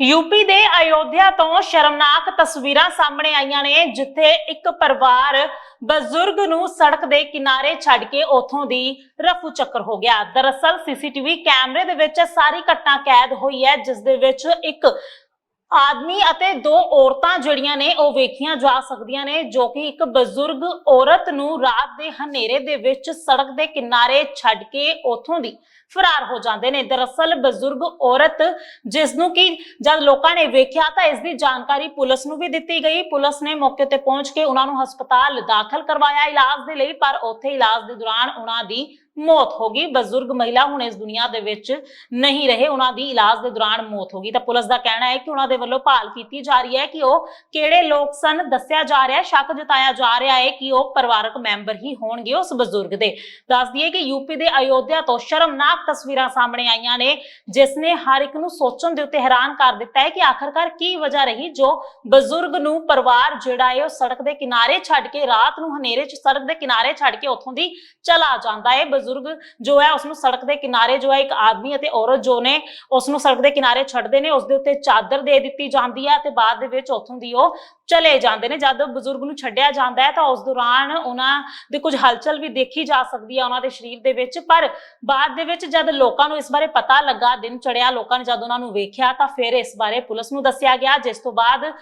UP ਦੇ ਅਯੋਧਿਆ ਤੋਂ ਸ਼ਰਮਨਾਕ ਤਸਵੀਰਾਂ ਸਾਹਮਣੇ ਆਈਆਂ ਨੇ, ਜਿੱਥੇ ਇੱਕ ਪਰਿਵਾਰ ਬਜ਼ੁਰਗ ਨੂੰ ਸੜਕ ਦੇ ਕਿਨਾਰੇ ਛੱਡ ਕੇ ਉਥੋਂ ਦੀ ਰਫੂ ਚੱਕਰ ਹੋ ਗਿਆ। ਦਰਅਸਲ, ਸੀਸੀਟੀਵੀ ਕੈਮਰੇ ਦੇ ਵਿੱਚ ਸਾਰੀ ਘਟਨਾ ਕੈਦ ਹੋਈ ਹੈ, ਜਿਸ ਦੇ ਵਿੱਚ ਇੱਕ ਆਦਮੀ ਅਤੇ ਦੋ ਔਰਤਾਂ ਜਿਹੜੀਆਂ ਨੇ, ਉਹ ਵੇਖੀਆਂ ਜਾ ਸਕਦੀਆਂ ਨੇ, ਜੋ ਕਿ ਇੱਕ ਬਜ਼ੁਰਗ ਔਰਤ ਨੂੰ ਰਾਤ ਦੇ ਹਨੇਰੇ ਦੇ ਵਿੱਚ ਸੜਕ ਦੇ ਕਿਨਾਰੇ ਛੱਡ ਕੇ ਉਥੋਂ ਦੀ ਫਰਾਰ ਹੋ ਜਾਂਦੇ ਨੇ। ਦਰਅਸਲ ਬਜ਼ੁਰਗ ਔਰਤ ਜਿਸ ਨੂੰ ਕਿ ਜਦ ਲੋਕਾਂ ਨੇ ਵੇਖਿਆ ਤਾਂ ਇਸ ਦੀ ਜਾਣਕਾਰੀ ਪੁਲਿਸ ਨੂੰ ਵੀ ਦਿੱਤੀ ਗਈ। ਪੁਲਿਸ ਨੇ ਮੌਕੇ ਤੇ ਪਹੁੰਚ ਕੇ ਉਹਨਾਂ ਨੂੰ ਹਸਪਤਾਲ ਦਾਖਲ ਕਰਵਾਇਆ ਇਲਾਜ ਦੇ ਲਈ, ਪਰ ਉੱਥੇ ਇਲਾਜ ਦੇ ਦੌਰਾਨ ਉਹਨਾਂ ਦੀ ਮੌਤ ਹੋ ਗਈ। ਬਜ਼ੁਰਗ ਮਹਿਲਾ ਹੁਣ ਇਸ ਦੁਨੀਆ ਦੇ ਵਿੱਚ ਨਹੀਂ ਰਹੇ। ਉਹਨਾਂ ਦੀ ਇਲਾਜ ਦੇ ਦੌਰਾਨ ਮੌਤ ਹੋ ਗਈ। ਤਾਂ ਪੁਲਿਸ ਦਾ ਕਹਿਣਾ ਹੈ ਕਿ ਉਹਨਾਂ ਦੇ ਵੱਲੋਂ ਭਾਲ ਕੀਤੀ ਜਾ ਰਹੀ ਹੈ ਕਿ ਉਹ ਕਿਹੜੇ ਲੋਕ ਸਨ, ਦੱਸਿਆ ਜਾ ਰਿਹਾ ਹੈ ਸ਼ੱਕ ਜਤਾਇਆ ਜਾ ਰਿਹਾ ਹੈ ਕਿ ਉਹ ਪਰਿਵਾਰਕ ਮੈਂਬਰ ਹੀ ਹੋਣਗੇ ਉਸ ਬਜ਼ੁਰਗ ਦੇ। ਦੱਸ ਦਈਏ ਕਿ ਯੂਪੀ ਦੇ ਅਯੋਧਿਆ ਤੋਂ ਸ਼ਰਮਨਾਕ ਤਸਵੀਰਾਂ ਸਾਹਮਣੇ ਆਈਆਂ ਨੇ, ਜਿਸ ਨੇ ਹਰ ਇੱਕ ਨੂੰ ਸੋਚਣ ਦੇ ਉੱਤੇ ਹੈਰਾਨ ਕਰ ਦਿੱਤਾ ਹੈ ਕਿ ਆਖਰਕਾਰ ਕੀ ਵਜ੍ਹਾ ਰਹੀ ਜੋ ਬਜ਼ੁਰਗ ਨੂੰ ਪਰਿਵਾਰ ਜਿਹੜਾ ਹੈ ਉਹ ਸੜਕ ਦੇ ਕਿਨਾਰੇ ਛੱਡ ਕੇ ਰਾਤ ਨੂੰ ਹਨੇਰੇ 'ਚ, ਸੜਕ ਦੇ ਕਿਨਾਰੇ ਛੱਡ ਕੇ ਉੱਥੋਂ ਦੀ ਚਲਾ ਜਾਂਦਾ ਹੈ। ਬਜ਼ੁਰਗ ਜੋ ਹੈ ਉਸ ਨੂੰ ਸੜਕ ਦੇ ਕਿਨਾਰੇ ਜੋ ਹੈ ਇੱਕ ਆਦਮੀ ਅਤੇ ਔਰਤ ਜੋ ਨੇ ਉਸ ਨੂੰ ਸੜਕ ਦੇ ਕਿਨਾਰੇ ਛੱਡਦੇ ਨੇ ਉਸ ਦੇ ਉੱਤੇ ਚਾਦਰ ਦੇ ਦਿੱਤੀ ਜਾਂਦੀ ਹੈ ਤੇ ਬਾਅਦ ਦੇ ਵਿੱਚ ਉੱਥੋਂ ਦੀ ਉਹ ਚਲੇ ਜਾਂਦੇ ਨੇ। ਜਦ ਬਜ਼ੁਰਗ ਨੂੰ ਛੱਡਿਆ ਜਾਂਦਾ ਹੈ ਤਾਂ ਉਸ ਦੌਰਾਨ ਉਹਨਾਂ ਦੇ ਕੁਝ ਹਲਚਲ ਵੀ ਦੇਖੀ ਜਾ ਸਕਦੀ ਹੈ ਉਹਨਾਂ ਦੇ ਸਰੀਰ ਦੇ ਵਿੱਚ। ਪਰ ਬਾਅਦ ਦੇ ਵਿੱਚ ਜਦ ਲੋਕਾਂ ਨੂੰ ਇਸ ਬਾਰੇ ਪਤਾ ਲੱਗਾ, ਦਿਨ ਚੜਿਆ ਲੋਕਾਂ ਨੇ ਜਦ ਉਹਨਾਂ ਨੂੰ ਵੇਖਿਆ ਤਾਂ ਫਿਰ ਇਸ ਬਾਰੇ ਪੁਲਿਸ ਨੂੰ ਦੱਸਿਆ ਗਿਆ, ਜਿਸ ਤੋਂ ਬਾਅਦ